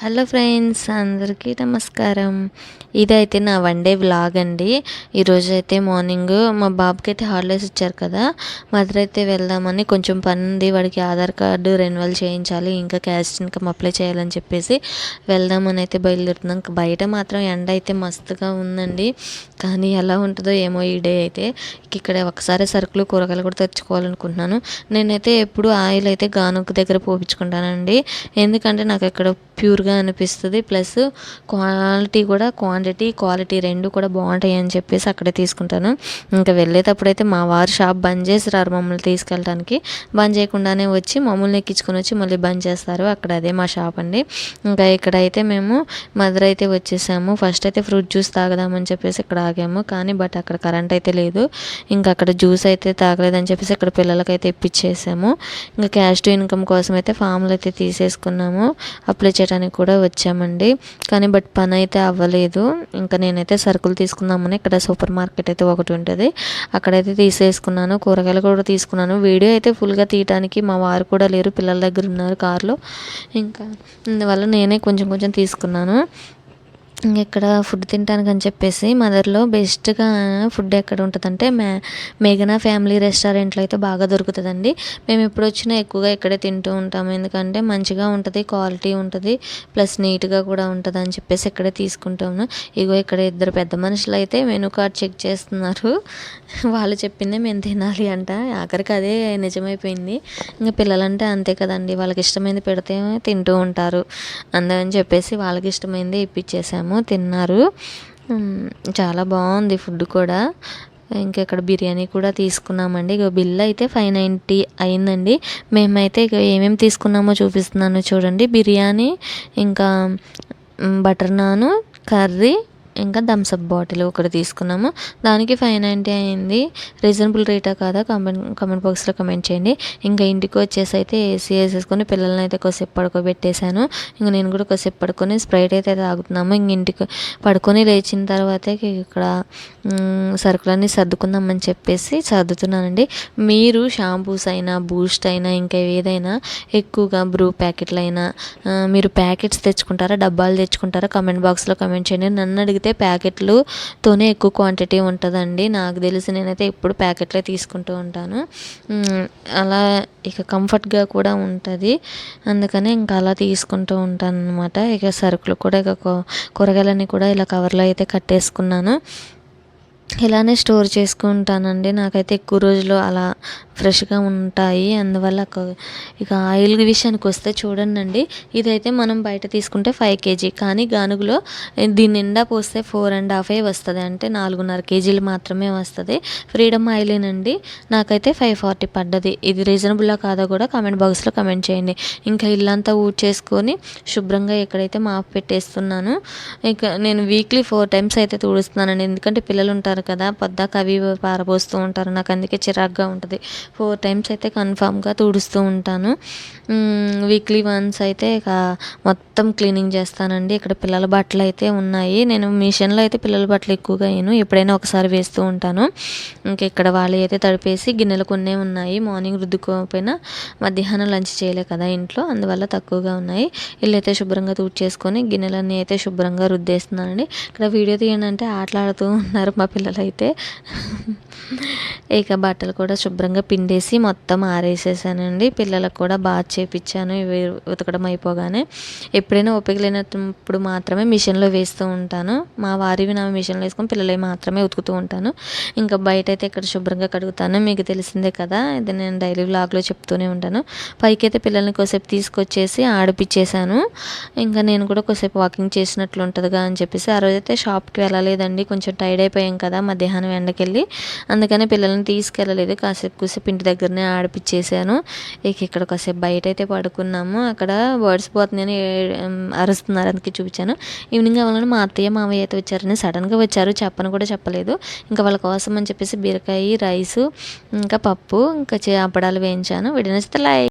Hello friends అందరికీ నమస్కారం. ఇదైతే నా వన్ డే వ్లాగ్ అండి. ఈరోజు అయితే మార్నింగ్ మా బాబుకి అయితే హాలిడేస్ ఇచ్చారు కదా. మదర్ అయితే వెళ్దామని కొంచెం పని ఉంది వాడికి ఆధార్ కార్డు రెన్యువల్ చేయించాలి. ఇంకా క్యాష్ ఇన్కమ్ అప్లై చేయాలని చెప్పేసి వెళ్దామని అయితే బయలుదేరుతున్నాం. బయట మాత్రం ఎండ అయితే మస్తుగా ఉందండి. కానీ ఎలా ఉంటుందో ఏమో ఈ డే అయితే. ఇక్కడ ఒకసారి సరుకులు కూరగాయలు కూడా తెచ్చుకోవాలనుకుంటున్నాను. నేనైతే ఎప్పుడు ఆయిల్ అయితే గానుక దగ్గర పోపించుకుంటానండి. ఎందుకంటే నాకు ఇక్కడ ప్యూర్గా అనిపిస్తుంది. ప్లస్ క్వాలిటీ కూడా క్వాంటిటీ క్వాలిటీ రెండు కూడా బాగుంటాయి అని చెప్పేసి అక్కడే తీసుకుంటాను. ఇంకా వెళ్ళేటప్పుడు అయితే మా వారు షాప్ బంద్ చేసిరారు మమ్మల్ని తీసుకెళ్ళడానికి బంద్ చేయకుండానే వచ్చి మమ్మల్ని ఎక్కించుకొని వచ్చి మళ్ళీ బంద్ చేస్తారు. అక్కడ అదే మా షాప్ అండి. ఇంకా ఇక్కడైతే మేము మదర్ అయితే వచ్చేసాము. ఫస్ట్ అయితే ఫ్రూట్ జ్యూస్ తాగదామని చెప్పేసి ఇక్కడ ఆగాము. కానీ బట్ అక్కడ కరెంట్ అయితే లేదు. ఇంకా అక్కడ జ్యూస్ అయితే తాగలేదని చెప్పేసి ఇక్కడ పిల్లలకైతే ఇప్పించేసాము. ఇంకా క్యాష్ టు ఇన్కమ్ కోసం అయితే ఫామ్లు అయితే తీసేసుకున్నాము. అప్లై చేయడానికి కూడా వచ్చామండి. కానీ బట్ పని అయితే అవ్వలేదు. ఇంకా నేనైతే సరుకులు తీసుకుందామని ఇక్కడ సూపర్ మార్కెట్ అయితే ఒకటి ఉంటుంది. అక్కడైతే తీసేసుకున్నాను. కూరగాయలు కూడా తీసుకున్నాను. వీడియో అయితే ఫుల్గా తీయడానికి మా వారు కూడా లేరు. పిల్లల దగ్గర ఉన్నారు కారులో. ఇంకా అందువల్ల నేనే కొంచెం కొంచెం తీసుకున్నాను. ఇక్కడ ఫుడ్ తినడానికి అని చెప్పేసి మదర్లో బెస్ట్గా ఫుడ్ ఎక్కడ ఉంటుందంటే మే మేఘనా ఫ్యామిలీ రెస్టారెంట్లో అయితే బాగా దొరుకుతుందండి. మేము ఎప్పుడు వచ్చినా ఎక్కువగా ఇక్కడే తింటూ ఉంటాము. ఎందుకంటే మంచిగా ఉంటుంది క్వాలిటీ ఉంటుంది ప్లస్ నీట్గా కూడా ఉంటుంది అని చెప్పేసి ఇక్కడే తీసుకుంటాము. ఇగో ఇక్కడ ఇద్దరు పెద్ద మనుషులు అయితే మెనూ కార్డ్ చెక్ చేస్తున్నారు. వాళ్ళు చెప్పిందే మేము తినాలి అంట. ఆఖరికి అదే నిజమైపోయింది. ఇంకా పిల్లలంటే అంతే కదండి. వాళ్ళకి ఇష్టమైంది పెడితే తింటూ ఉంటారు. అందని చెప్పేసి వాళ్ళకి ఇష్టమైంది ఇప్పించేసాము తిన్నారు. చాలా బాగుంది ఫుడ్ కూడా. ఇంకా ఇక్కడ బిర్యానీ కూడా తీసుకున్నామండి. ఇక బిల్ అయితే ఫైవ్ నైంటీ అయిందండి. మేమైతే ఇక ఏమేమి తీసుకున్నామో చూపిస్తున్నాను చూడండి. బిర్యానీ ఇంకా బటర్ నాను కర్రీ ఇంకా థమ్స్అప్ బాటిల్ ఒకటి తీసుకున్నాము. దానికి ఫైవ్ నైంటీ అయింది. రీజనబుల్ రేటా కాదా? కమెంట్ కమెంట్ బాక్స్లో కమెంట్ చేయండి. ఇంకా ఇంటికి వచ్చేసి అయితే ఏసీ వేసేసుకొని పిల్లల్ని అయితే కొద్దిసేపు పడుకోబెట్టేశాను. ఇంకా నేను కూడా కొద్దిసేపు పడుకొని స్ప్రైట్ అయితే తాగుతున్నాము. ఇంక ఇంటికి పడుకొని లేచిన తర్వాతే ఇక్కడ సరుకులన్నీ సర్దుకుందామని చెప్పేసి సర్దుతున్నానండి. మీరు షాంపూస్ అయినా బూస్ట్ అయినా ఇంకా ఏదైనా ఎక్కువగా బ్రూ ప్యాకెట్లు అయినా మీరు ప్యాకెట్స్ తెచ్చుకుంటారా డబ్బాలు తెచ్చుకుంటారా కమెంట్ బాక్స్లో కమెంట్ చేయండి. నన్ను అడిగితే అయితే ప్యాకెట్లుతోనే ఎక్కువ క్వాంటిటీ ఉంటుందండి. నాకు తెలిసి నేనైతే ఎప్పుడు ప్యాకెట్లే తీసుకుంటూ ఉంటాను. అలా ఇక కంఫర్ట్గా కూడా ఉంటుంది. అందుకని ఇంకా అలా తీసుకుంటూ ఉంటాను అనమాట ఇక సరుకులు కూడా ఇక కూరగాయలన్నీ కూడా ఇలా కవర్లో అయితే కట్టేసుకున్నాను. ఇలానే స్టోర్ చేసుకుంటానండి. నాకైతే ఎక్కువ రోజులు అలా ఫ్రెష్గా ఉంటాయి. అందువల్ల ఇక ఆయిల్ విషయానికి వస్తే చూడండి ఇదైతే మనం బయట తీసుకుంటే ఫైవ్ కేజీ. కానీ గానుగులో దీని నిండా పోస్తే ఫోర్ అండ్ హాఫే వస్తుంది. అంటే నాలుగున్నర కేజీలు మాత్రమే వస్తుంది. ఫ్రీడమ్ ఆయిలేనండి. నాకైతే ఫైవ్ ఫార్టీ పడ్డది. ఇది రీజనబుల్లా కాదో కూడా కామెంట్ బాక్స్లో కమెంట్ చేయండి. ఇంకా ఇల్లంతా ఊడ్ చేసుకొని శుభ్రంగా ఎక్కడైతే మాప్ పెట్టేస్తున్నాను ఇక నేను వీక్లీ ఫోర్ టైమ్స్ అయితే తుడుస్తున్నానండి. ఎందుకంటే పిల్లలు ఉంటారు ఉంటారు కదా పొద్దాక అవి పారబోస్తూ ఉంటారు. నాకు అందుకే చిరాగ్గా ఉంటుంది. ఫోర్ టైమ్స్ అయితే కన్ఫామ్గా తుడుస్తూ ఉంటాను. వీక్లీ వన్స్ అయితే ఇక మొత్తం క్లీనింగ్ చేస్తానండి. ఇక్కడ పిల్లల బట్టలు అయితే ఉన్నాయి. నేను మిషన్లో అయితే పిల్లల బట్టలు ఎక్కువగా వేయను. ఎప్పుడైనా ఒకసారి వేస్తూ ఉంటాను. ఇంకా ఇక్కడ వాళ్ళు అయితే తడిపేసి గిన్నెలు కొన్నే ఉన్నాయి. మార్నింగ్ రుద్దుకోకపోయినా మధ్యాహ్నం లంచ్ చేయలే కదా ఇంట్లో. అందువల్ల తక్కువగా ఉన్నాయి. ఇల్లు అయితే శుభ్రంగా చేసుకొని గిన్నెలన్నీ అయితే శుభ్రంగా రుద్దేస్తున్నానండి. ఇక్కడ వీడియో తీయండి అంటే ఆటలాడుతూ ఉన్నారు మా పిల్లలు అయితే ఇక బట్టలు కూడా శుభ్రంగా పిండేసి మొత్తం ఆరేసేసానండి. పిల్లలకు కూడా బాగా చేపించాను ఇవి ఉతకడం అయిపోగానే ఎప్పుడైనా ఓపిక లేనప్పుడు మాత్రమే మిషన్లో వేస్తూ ఉంటాను. మా వారివి నా మిషన్లో వేసుకొని పిల్లలవి మాత్రమే ఉతుకుతూ ఉంటాను. ఇంకా బయట అయితే ఇక్కడ శుభ్రంగా కడుగుతాను. మీకు తెలిసిందే కదా ఇది నేను డైలీ వ్లాగ్లో చెప్తూనే ఉంటాను. పైకి అయితే పిల్లల్ని కొద్దిసేపు తీసుకొచ్చేసి ఆడిపించేశాను ఇంకా నేను కూడా కొద్దిసేపు వాకింగ్ చేసినట్లు ఉంటుందిగా అని చెప్పేసి ఆ రోజైతే షాప్కి వెళ్ళలేదండి. కొంచెం టైర్డ్ అయిపోయాం కదా మధ్యాహ్నం ఎండకెళ్ళి. అందుకని పిల్లల్ని తీసుకెళ్ళలేదు. కాసేపు కూసేపు ఇంటి దగ్గరనే ఆడిపించేసాను ఇక ఇక్కడ కాసేపు బయట అయితే పడుకున్నాము. అక్కడ బర్డ్స్ పోతున్నాయని అరుస్తున్నారు అందుకే చూపించాను. ఈవినింగ్ అవ్వాలని మా అత్తయ్య మామయ్య అయితే వచ్చారని సడన్గా వచ్చారు. చెప్పను కూడా చెప్పలేదు. ఇంకా వాళ్ళ కోసం అని చెప్పేసి బీరకాయ రైసు ఇంకా పప్పు ఇంకా అప్పడాలు వేయించాను. వీడియో నచ్చితే లైక్